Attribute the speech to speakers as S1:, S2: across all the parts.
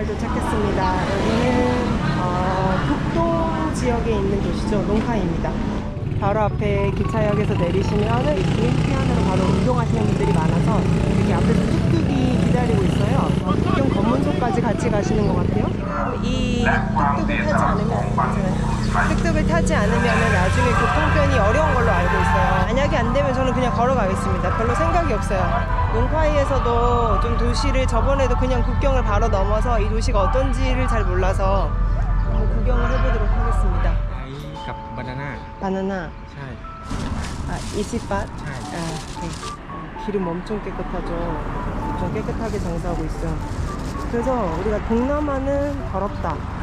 S1: 잘 도착했습니다. 여기는 어, 북동 지역에 있는 도시죠. 농카입니다. 바로 앞에 기차역에서 내리시면 이 비행편으로 바로 이동하시는 분들이 많아서 이렇게 앞에서 뚝뚝이 기다리고 있어요. 어, 북경 검문소까지 같이 가시는 것 같아요. 이 뚝뚝을 타지 않으면 특급을 타지 않으면 나중에 그 교통편이 어려운 걸로 알고 있어요. 만약에 안 되면 저는 그냥 걸어가겠습니다. 별로 생각이 없어요. 롱파이에서도 좀 도시를 저번에도 그냥 국경을 바로 넘어서 이 도시가 어떤지를 잘 몰라서 한번 구경을 해보도록 하겠습니다.
S2: 아, 이 바나나.
S1: 바나나.
S2: 잘.
S1: 아, 이십밭.
S2: 잘.
S1: 아, 네. 기름 엄청 깨끗하죠. 엄청 깨끗하게 장사하고 있어요. 그래서 우리가 동남아는 더럽다.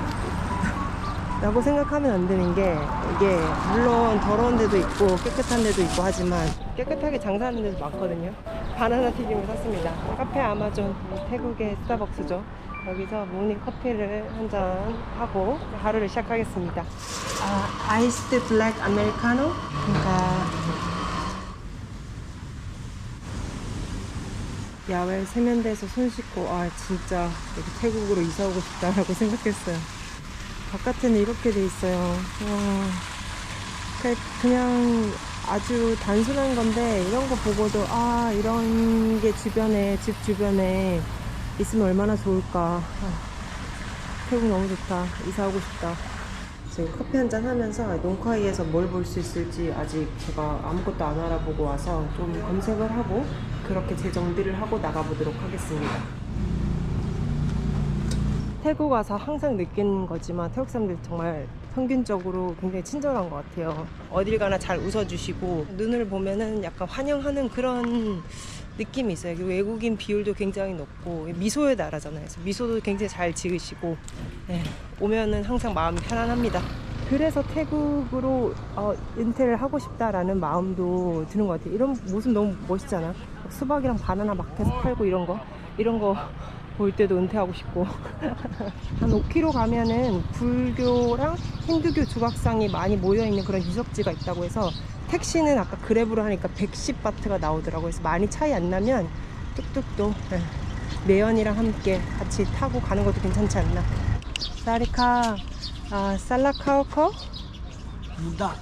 S1: 라고 생각하면 안 되는 게 이게 물론 더러운 데도 있고 깨끗한 데도 있고 하지만 깨끗하게 장사하는 데도 많거든요. 바나나 튀김을 샀습니다. 카페 아마존 태국의 스타벅스죠. 여기서 모닝 커피를 한 잔 하고 하루를 시작하겠습니다. 아, 아이스드 블랙 아메리카노. 그러니까 야외 세면대에서 손 씻고 아 진짜 여기 태국으로 이사 오고 싶다라고 생각했어요. 바깥에는 이렇게 돼 있어요. 와, 그- 그냥 아주 단순한 건데 이런 거 보고도 아 이런 게 주변에 집 주변에 있으면 얼마나 좋을까. 아, 태국 너무 좋다. 이사 오고 싶다. 지금 커피 한 잔 하면서 농카이에서 뭘 볼 수 있을지 아직 제가 아무것도 안 알아보고 와서 좀 검색을 하고 그렇게 재정비를 하고 나가보도록 하겠습니다. 태국 와서 항상 느끼는 거지만 태국 사람들 정말 평균적으로 굉장히 친절한 것 같아요. 어딜 가나 잘 웃어주시고 눈을 보면은 약간 환영하는 그런 느낌이 있어요. 그리고 외국인 비율도 굉장히 높고 미소의 나라잖아요. 그래서 미소도 굉장히 잘 지으시고 네, 오면은 항상 마음이 편안합니다. 그래서 태국으로 어, 은퇴를 하고 싶다라는 마음도 드는 것 같아요. 이런 모습 너무 멋있잖아. 수박이랑 바나나 마켓에서 팔고 이런 거 이런 거 볼 때도 은퇴하고 싶고 한 5km 가면은 불교랑 힌두교 조각상이 많이 모여 있는 그런 유적지가 있다고 해서 택시는 아까 그랩으로 하니까 110바트가 나오더라고요. 그래서 많이 차이 안 나면 뚝뚝도 네, 매연이랑 함께 같이 타고 가는 것도 괜찮지 않나. 사리카 아, 살라카오커
S2: 무다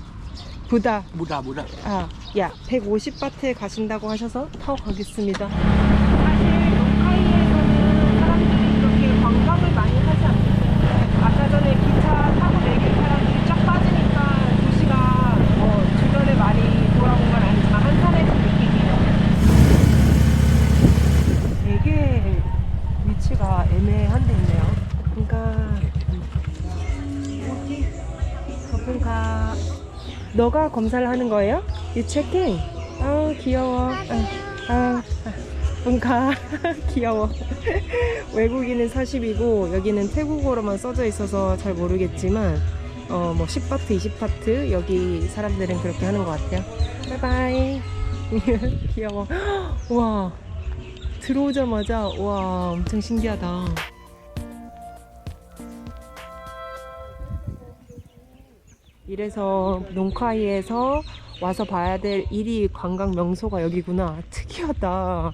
S1: 부다
S2: 무다 무다
S1: 아, 야, 150바트에 가신다고 하셔서 타고 가겠습니다. 사실 농카이에서는 사람들이 그렇게 관광을 많이 하지 않는데 아까 전에 기차 타고 내린 사람들이 쫙 빠지니까 도시가 뭐 주변에 많이 돌아본 건 아니지만 한산해진 느낌이에요. 되게 위치가 애매한 데 있네요. 그러니까 여기 거분가 너가 검사를 하는 거예요? 이 체킹? 아 귀여워. 아, 아, 아, 뭔가 귀여워. 외국인은 40이고 여기는 태국어로만 써져 있어서 잘 모르겠지만 어 뭐 10파트, 20파트 여기 사람들은 그렇게 하는 것 같아요. 바이바이. 귀여워. 와 들어오자마자 와 엄청 신기하다. 이래서 농카이에서 와서 봐야 될 1위 관광 명소가 여기구나. 특이하다.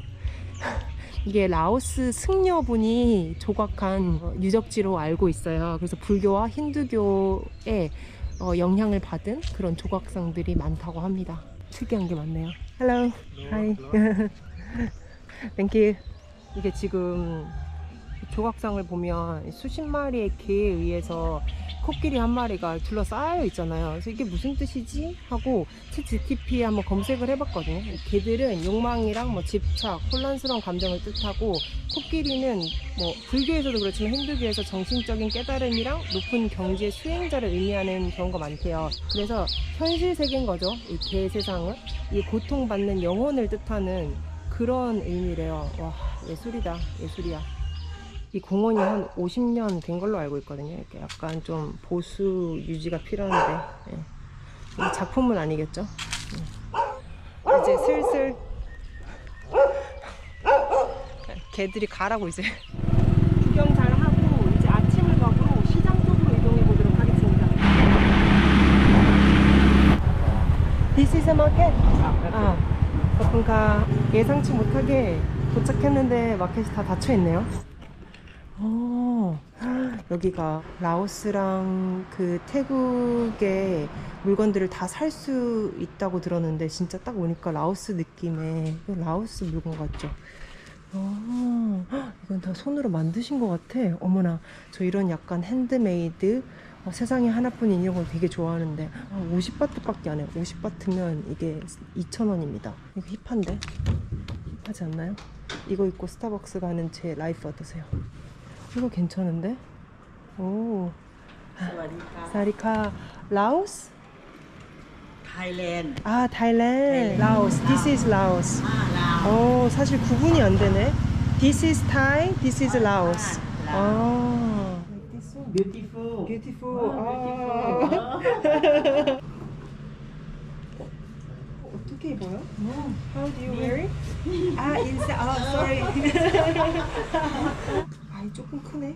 S1: 이게 라오스 승려분이 조각한 어, 유적지로 알고 있어요. 그래서 불교와 힌두교의 어, 영향을 받은 그런 조각상들이 많다고 합니다. 특이한 게 많네요. Hello. Hi. Thank you. 이게 지금 조각상을 보면 수십 마리의 개에 의해서 코끼리 한 마리가 둘러싸여 있잖아요. 그래서 이게 무슨 뜻이지? 하고 챗 GTP에 한번 검색을 해봤거든요. 이 개들은 욕망이랑 뭐 집착, 혼란스러운 감정을 뜻하고 코끼리는 뭐 불교에서도 그렇지만 힌두교에서 정신적인 깨달음이랑 높은 경지의 수행자를 의미하는 경우가 많대요. 그래서 현실 세계인 거죠. 이 개 세상은 이 고통받는 영혼을 뜻하는 그런 의미래요. 와 예술이다, 예술이야. 이 공원이 한 50년 된 걸로 알고 있거든요. 이렇게 약간 좀 보수 유지가 필요한데 예. 이 작품은 아니겠죠? 예. 이제 슬슬 개들이 가라고 이제 구경 잘 하고 이제 아침을 먹으러 시장 쪽으로 이동해 보도록 하겠습니다. This is a market? 아, 그러니까 예상치 못하게 도착했는데 마켓이 다 닫혀 있네요. 어, 여기가 라오스랑 그 태국의 물건들을 다 살 수 있다고 들었는데 진짜 딱 오니까 라오스 느낌의 라오스 물건 같죠? 어, 헉, 이건 다 손으로 만드신 것 같아. 어머나, 저 이런 약간 핸드메이드 어, 세상에 하나뿐인 이런 거 되게 좋아하는데 아, 50바트밖에 안 해요. 50바트면 이게 2,000원입니다. 이거 힙한데? 힙하지 않나요? 이거 입고 스타벅스 가는 제 라이프 어떠세요? 이거 괜찮은데? 오. 사리카. 라오스?
S3: 타일랜드.
S1: 아, 타일랜드. 라오스. This is Laos.
S3: 아, 라오스.
S1: 오, 사실 구분이 안 되네. This is Thai, this is Laos. 아.
S3: Beautiful.
S1: Beautiful. 아. 어떻게 입어요? No. How do you wear it? 아, inside. Oh, sorry. 아이 조금 크네.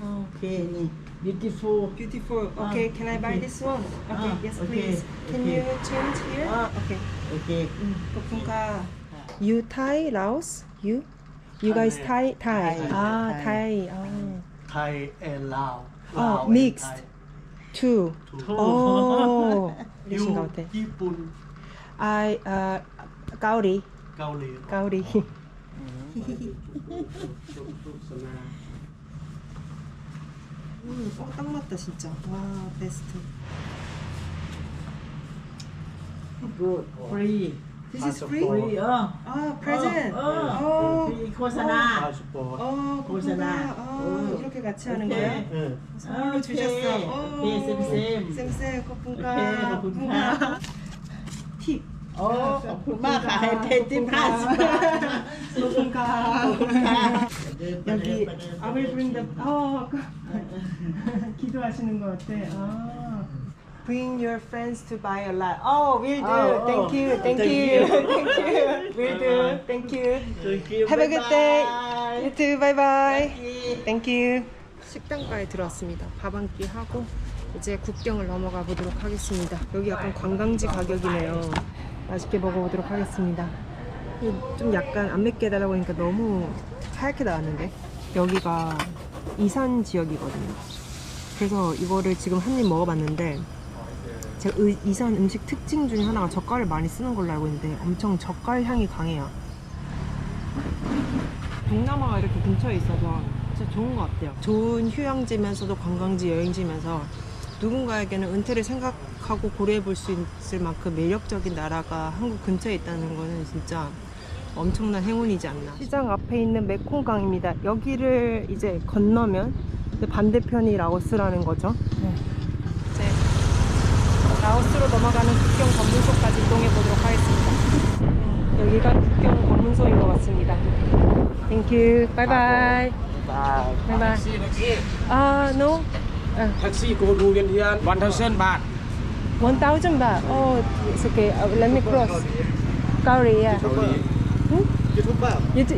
S3: 아, okay. Beautiful.
S1: Beautiful. Okay, can I buy this one? Okay, yes please. Can you change here? Okay.
S3: Okay.
S1: 보품가. You Thai, Laos? You? You guys Thai? Thai. Ah,
S3: Thai.
S1: Ah.
S4: Thai and Lao. Oh,
S1: mixed. Two.
S4: Two. Oh. 일본.
S1: I uh, 가오리.
S4: 가오리.
S1: 가오리. 음, 딱 맞다 진짜. 와, 베스트.
S3: Good.
S1: This is free?
S3: 아,
S1: 아, present.
S3: 어, 어.
S1: 어.
S4: 고사나. 어,
S1: 어, 고사나. 어,
S3: 어,
S1: 이렇게 같이 하는 거야? 선물로 주셨어. 어.
S3: 네, 쌤쌤.
S1: 쌤쌤, 고분가.
S3: 고분가.
S1: 팁.
S3: โอ้ขอบคุณมากค่ะให้เทนจิ้มห้าสิบบาท
S1: 거품가.
S3: ขอบคุณค่ะเดินไปเดิน
S1: 여기
S3: ไปเดิน
S1: I will bring the 어 기도하시는 것 같아. 아. Bring your friends to buy a lot. Oh, will do.
S3: Oh,
S1: thank
S3: oh.
S1: you. Thank,
S3: Thank
S1: you.
S3: you.
S1: thank you. Will do. Thank you.
S3: Thank you.
S1: Have a good
S3: Bye
S1: day.
S3: bye.
S1: You too. Bye bye.
S3: Thank you.
S1: Thank you. 식당가에 들어왔습니다. 밥 한 끼 하고 이제 국경을 넘어가 보도록 하겠습니다. 여기 약간 관광지 가격이네요. 맛있게 먹어보도록 하겠습니다. 이좀 약간 안 맵게 해달라고 하니까 너무 하얗게 나왔는데 여기가 이산 지역이거든요. 그래서 이거를 지금 한 입 먹어봤는데 제가 의- 이산 음식 특징 중에 하나가 젓갈을 많이 쓰는 걸로 알고 있는데 엄청 젓갈 향이 강해요. 동남아가 이렇게 근처에 있어서 진짜 좋은 것 같아요. 좋은 휴양지면서도 관광지 여행지면서 누군가에게는 은퇴를 생각하고 고려해 볼 수 있을 만큼 매력적인 나라가 한국 근처에 있다는 거는 진짜 엄청난 행운이지 않나. 시장 앞에 있는 메콩강입니다. 여기를 이제 건너면 반대편이 라오스라는 거죠. 네. 이제 라오스로 넘어가는 국경 검문소까지 이동해 보도록 하겠습니다. 네, 여기가 국경 검문소인 것 같습니다. 땡큐 바이바이 바이바이
S2: 바이바이
S1: 아
S2: 노? Uh. Taxi go to Vientiane, 1,000 baht.
S1: 1,000 baht? Oh, it's okay. Let me cross. Korea. Hmm?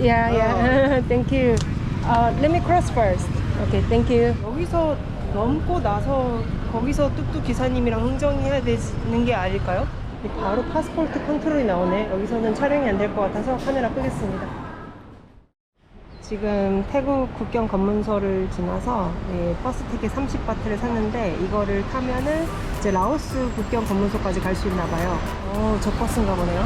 S1: Yeah, yeah. thank you. Uh, let me cross first. Okay, thank you. 여기서 넘고 나서 거기서 뚝뚝 기사님이랑 흥정해야 되는 게 아닐까요? 바로 파스포트 컨트롤이 나오네. 여기서는 촬영이 안 될 것 같아서 카메라 끄겠습니다. 지금 태국 국경 검문소를 지나서 예, 버스 티켓 30바트를 샀는데 이거를 타면은 이제 라오스 국경 검문소까지 갈 수 있나 봐요. 어, 저 버스인가 보네요.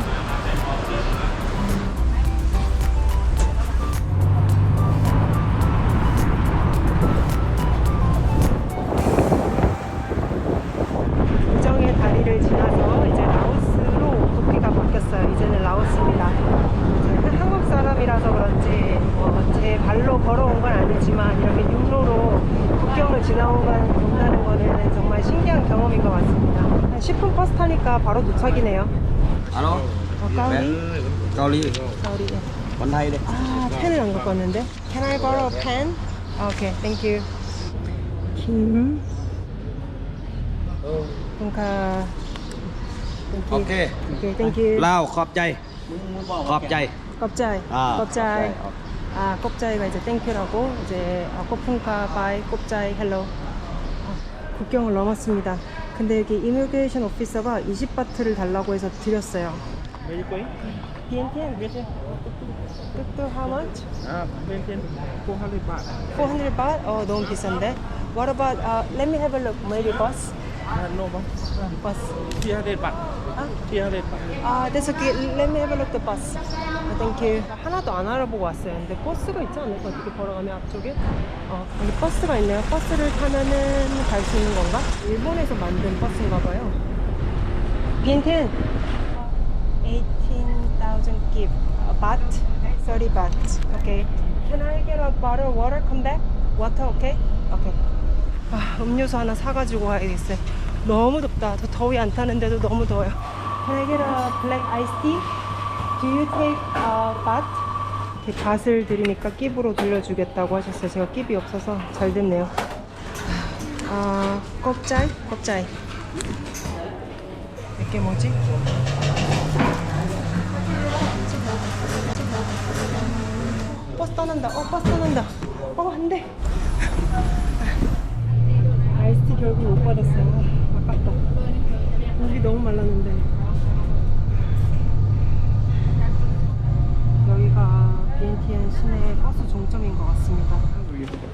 S1: 보니까 바로 도착이네요.
S2: 알아?
S1: 어, 까우리? 까우리.
S2: 까우리. 원하이래.
S1: 아, 펜을 안 갖고 왔는데. Can I borrow a pen? 아, okay, thank you. 김. 뭔가. Thank you.
S2: Thank you. 라오, 겁자이. 겁자이.
S1: 겁자이. 겁자이. 아, 꼽자이가 어. 아, 이제 땡큐라고 이제 어, 아, 꼬풍카 바이 꼽자이 헬로. 어, 국경을 넘었습니다. 근데 여기 이미그레이션 오피서가 20바트를 달라고 해서 드렸어요.
S4: Where you going?
S1: 그죠? 끝 뚜뚜 how much?
S2: Ah, maintain 400 baht.
S1: 400 baht? 어 너무 비싼데. What about uh, let me have a look. Maybe bus?
S2: Ah, no bus.
S1: bus.
S2: 300 baht.
S1: 아?
S2: 300 baht.
S1: 아, that's okay. Let me have a look the bus. 아, thank you. 하나도 안 알아보고 왔어요. 근데 버스가 있지 않을까? 어떻게 걸어가면 앞쪽에? 어, 여기 버스가 있네요. 버스를 타면은 갈 수 있는 건가? 일본에서 만든 버스인가 봐요. 빈텐. 18,000 give. A baht. 30 baht. Okay. Can I get a bottle of water? Come back? Water, okay? Okay. 아, 음료수 하나 사가지고 와야겠어요. 너무 덥다. 저 더위 안 타는데도 너무 더워요. Can I get a black iced tea? Do you take a bath? 이렇게 밭을 드리니까 끼부로 돌려주겠다고 하셨어요. 제가 끼비 없어서 잘 됐네요. 아, 껍짤? 껍짤. 이게 뭐지? 버스 떠난다. 어, 버스 떠난다. 어, 안 돼. 아이스티 결국 못 받았어요. 아깝다. 목이 너무 말랐는데. 여기가 비엔티엔 시내 버스 종점인 것 같습니다.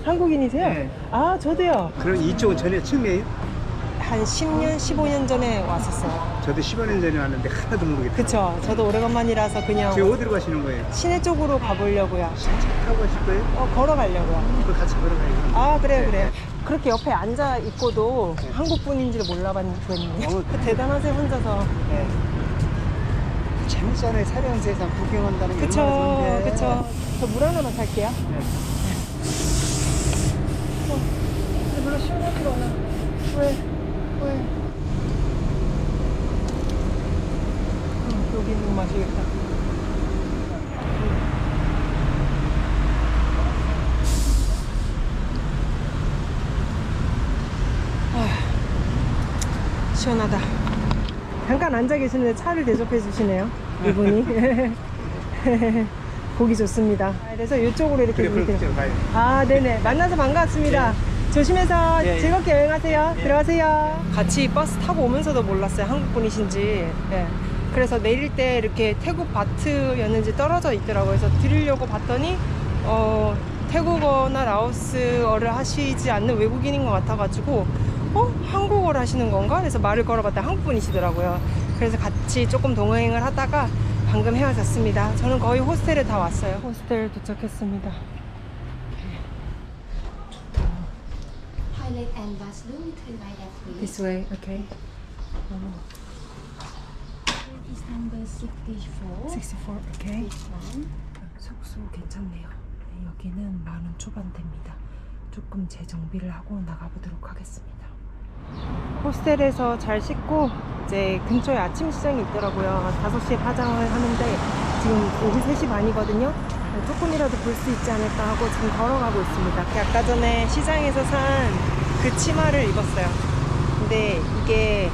S1: 한국인이세요?
S4: 네.
S1: 아, 저도요.
S4: 그럼 이쪽은 전에 처음이에요?
S1: 한 10년, 15년 전에 왔었어요.
S4: 저도 15년 전에 왔는데 하나도 모르겠어요.
S1: 그쵸. 저도 오래간만이라서 그냥
S4: 지금 어디로 가시는 거예요?
S1: 시내 쪽으로 가보려고요.
S4: 차 타고 가실 거예요?
S1: 어, 걸어가려고요.
S4: 그 같이 걸어가요.
S1: 아, 그래요,
S4: 네,
S1: 그래요. 그렇게 옆에 앉아 있고도 한국 분인지를 몰라봤거든요.
S4: 어.
S1: 대단하세요, 혼자서.
S4: 네. 재밌잖아요. 사려운 세상 구경한다는 게
S1: 그쵸,
S4: 얼마나 좋은데.
S1: 그쵸. 저 물 하나만 살게요.
S4: 네.
S1: 어, 별로 시원하지가 않아. 왜? 왜? 어, 여기 있는 거 마시겠다. 아, 시원하다. 잠깐 앉아 계시는데 차를 대접해 주시네요. 이분이. 보기 좋습니다. 아, 그래서 이쪽으로 이렇게
S4: 그래. 가요.
S1: 아, 네네. 만나서 반갑습니다. 조심해서
S4: 예, 예.
S1: 즐겁게 여행하세요. 들어가세요. 같이 버스 타고 오면서도 몰랐어요. 한국 분이신지. 예. 그래서 내릴 때 이렇게 태국 바트였는지 떨어져 있더라고요. 그래서 드리려고 봤더니, 어, 태국어나 라오스어를 하시지 않는 외국인인 것 같아가지고, 어? 한국어를 하시는 건가? 그래서 말을 걸어봤더니 한국 분이시더라고요. 그래서 같이 조금 동행을 하다가 방금 헤어졌습니다. 저는 거의 호스텔에 다 왔어요. 호스텔 도착했습니다. This way, okay.
S5: Is number 64.
S1: 64, okay. 숙소 괜찮네요. 네, 여기는 만원 초반대입니다. 조금 재정비를 하고 나가보도록 하겠습니다. 호스텔에서 잘 씻고 이제 근처에 아침 시장이 있더라고요. 5시에 파장을 하는데 지금 오후 3시 반이거든요. 조금이라도 볼 수 있지 않을까 하고 지금 걸어가고 있습니다. 아까 전에 시장에서 산 그 치마를 입었어요. 근데 이게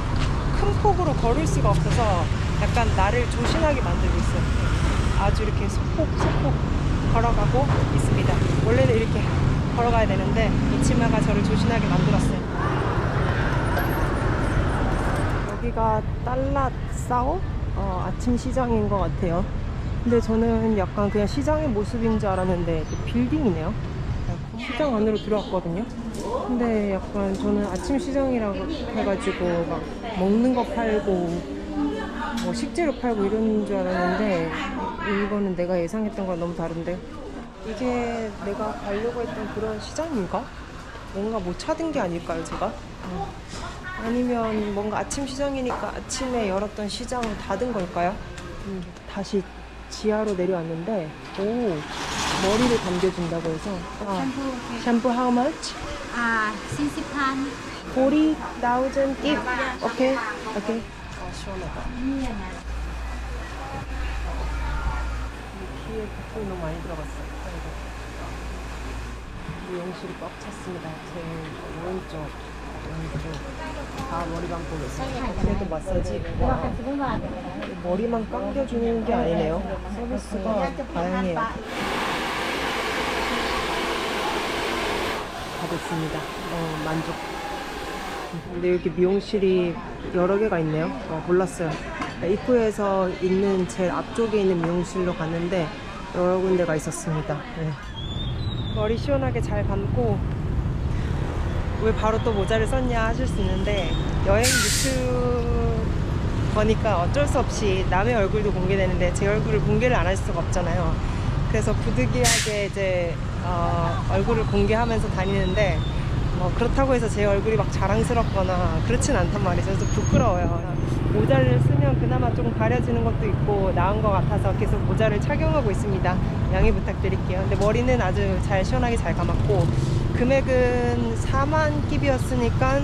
S1: 큰 폭으로 걸을 수가 없어서 약간 나를 조신하게 만들고 있어요. 아주 이렇게 소폭 소폭 걸어가고 있습니다. 원래는 이렇게 걸어가야 되는데 이 치마가 저를 조신하게 만들었어요. 여기가 딸라싸오 어, 아침 시장인 것 같아요. 근데 저는 약간 그냥 시장의 모습인 줄 알았는데 또 빌딩이네요. 시장 안으로 들어왔거든요. 근데 약간 저는 아침 시장이라고 해가지고 막 먹는 거 팔고 뭐 식재료 팔고 이런 줄 알았는데 이거는 내가 예상했던 거랑 너무 다른데 이게 내가 가려고 했던 그런 시장인가? 뭔가 못 찾은 게 아닐까요, 제가? 어. 아니면 뭔가 아침 시장이니까 아침에 열었던 시장을 닫은 걸까요? 음, 다시 지하로 내려왔는데 오 머리를 감겨준다고 해서 아, 샴푸 how much?
S5: Ah, 40,000.
S1: 40,000 give 오케이 오케이 아 시원하다 귀에 부품이 너무 많이 들어갔어요 아이고. 미용실이 꽉 찼습니다 제 오른쪽 다 머리 감고 있어요 그래도 마사지 와 머리만 감겨주는 게 아니네요. 서비스가 다양해요. 다 됐습니다. 어, 만족. 근데 여기 미용실이 여러 개가 있네요. 어, 몰랐어요. 입구에서 있는 제일 앞쪽에 있는 미용실로 갔는데 여러 군데가 있었습니다. 네. 머리 시원하게 잘 감고 왜 바로 또 모자를 썼냐 하실 수 있는데 여행 유튜버니까 어쩔 수 없이 남의 얼굴도 공개되는데 제 얼굴을 공개를 안 할 수가 없잖아요. 그래서 부득이하게 이제 어, 얼굴을 공개하면서 다니는데 뭐 그렇다고 해서 제 얼굴이 막 자랑스럽거나 그렇진 않단 말이죠. 그래서 부끄러워요. 모자를 쓰면 그나마 조금 가려지는 것도 있고 나은 것 같아서 계속 모자를 착용하고 있습니다. 양해 부탁드릴게요. 근데 머리는 아주 잘 시원하게 잘 감았고 금액은 4만 끼비였으니까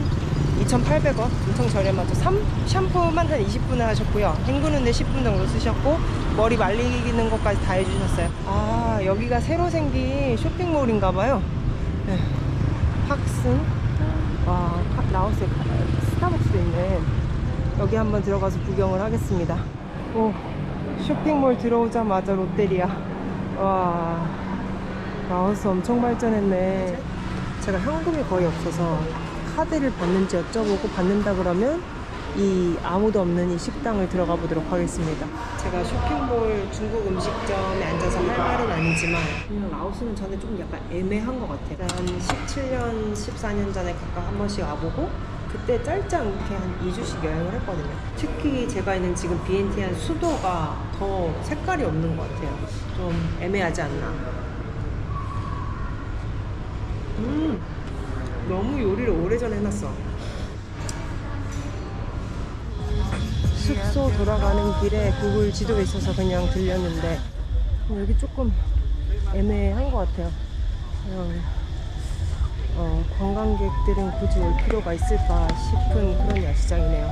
S1: 2,800원 엄청 저렴하죠. 3, 샴푸만 한 20분을 하셨고요. 헹구는데 10분 정도 쓰셨고 머리 말리는 것까지 다 해주셨어요. 아 여기가 새로 생긴 쇼핑몰인가 봐요. 네. 팍슨 와 파- 라오스에 가- 스타벅스도 있네. 여기 한번 들어가서 구경을 하겠습니다. 오 쇼핑몰 들어오자마자 롯데리아. 와 라오스 엄청 발전했네. 제가 현금이 거의 없어서 카드를 받는지 여쭤보고 받는다 그러면 이 아무도 없는 이 식당을 들어가 보도록 하겠습니다. 제가 쇼핑몰 중국 음식점에 앉아서 할 말은 아니지만 그냥 라오스는 전에 좀 약간 애매한 것 같아요. 한 17년, 14년 전에 각각 한 번씩 와보고 그때 짧지 않게 한 2주씩 여행을 했거든요. 특히 제가 있는 지금 비엔티안 수도가 더 색깔이 없는 것 같아요. 좀 애매하지 않나. 음, 너무 요리를 오래전에 해놨어. 숙소 돌아가는 길에 구글 지도가 있어서 그냥 들렸는데 여기 조금 애매한 것 같아요. 그냥 어, 관광객들은 굳이 올 필요가 있을까 싶은 그런 야시장이네요.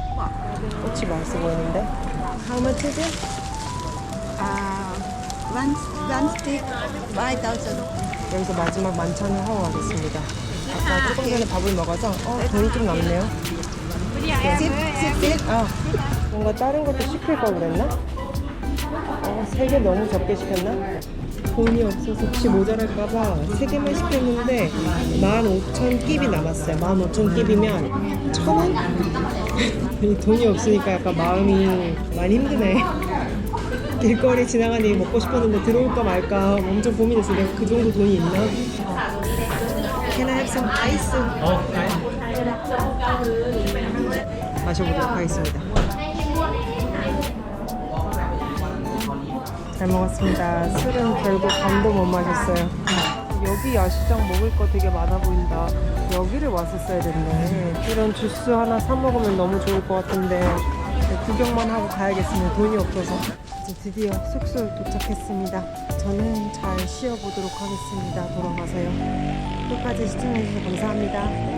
S1: 꽃이 맛있어 보이는데. How much is it?
S3: one stick, 5,000.
S1: 여기서 마지막 만찬을 하고 가겠습니다. 아까 조금 전에 밥을 먹어서 어, 돈이 좀 남네요.
S3: Sip, sip.
S1: 아, 뭔가 다른 것도 시킬 걸 그랬나? 어, 세 개 너무 적게 시켰나? 돈이 없어서 혹시 모자랄까봐 세 개만 시켰는데 15,000 끼비 남았어요. 15,000 끼비면 1,000원? 이 돈이 없으니까 약간 마음이 많이 힘드네. 길거리 지나가니 먹고 싶었는데 들어올까 말까 엄청 고민했어. 내가 그 정도 돈이 있나? Can I have some ice? 마셔보도록 하겠습니다. 잘 먹었습니다. 술은 결국 반도 못 마셨어요. 여기 야시장 먹을 거 되게 많아 보인다. 여기를 왔었어야 됐네. 이런 주스 하나 사 먹으면 너무 좋을 것 같은데 네, 구경만 하고 가야겠습니다. 돈이 없어서. 이제 드디어 숙소에 도착했습니다. 저는 잘 쉬어보도록 하겠습니다. 돌아가서요. 끝까지 시청해주셔서 감사합니다.